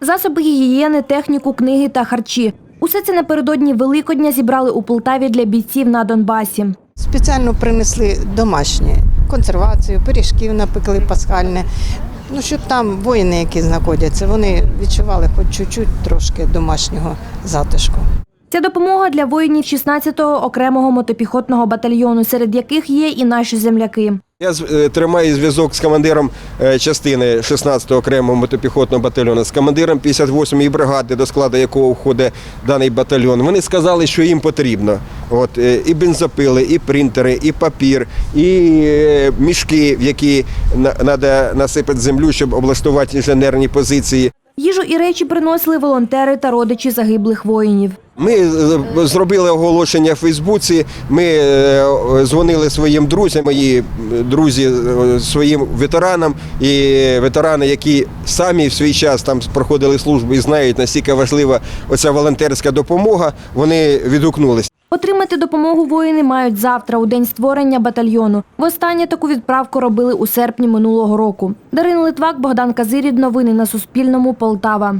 Засоби гігієни, техніку, книги та харчі. Усе це напередодні Великодня зібрали у Полтаві для бійців на Донбасі. Спеціально принесли домашнє консервацію, пиріжків напекли пасхальне. Ну, щоб там воїни, які знаходяться, вони відчували хоч чуть-чуть трошки домашнього затишку. Ця допомога для воїнів 16-го окремого мотопіхотного батальйону, серед яких є і наші земляки. Я е, тримаю зв'язок з командиром е, частини 16-го окремого мотопіхотного батальйону, з командиром 58-ї бригади, до складу якого входить даний батальйон. Вони сказали, що їм потрібно. От, е, і бензопили, і принтери, і папір, і мішки, в які треба насипати землю, щоб облаштувати інженерні позиції. Їжу і речі приносили волонтери та родичі загиблих воїнів. Ми е, зробили оголошення в Фейсбуці. Ми е, дзвонили своїм друзям, мої друзі е, своїм ветеранам і ветерани, які самі в свій час там проходили службу і знають наскільки важлива оця волонтерська допомога. Вони відгукнулися. Отримати допомогу воїни мають завтра, у день створення батальйону. Востаннє таку відправку робили у серпні минулого року. Дарина Литвак, Богдан Казирід. Новини на Суспільному. Полтава.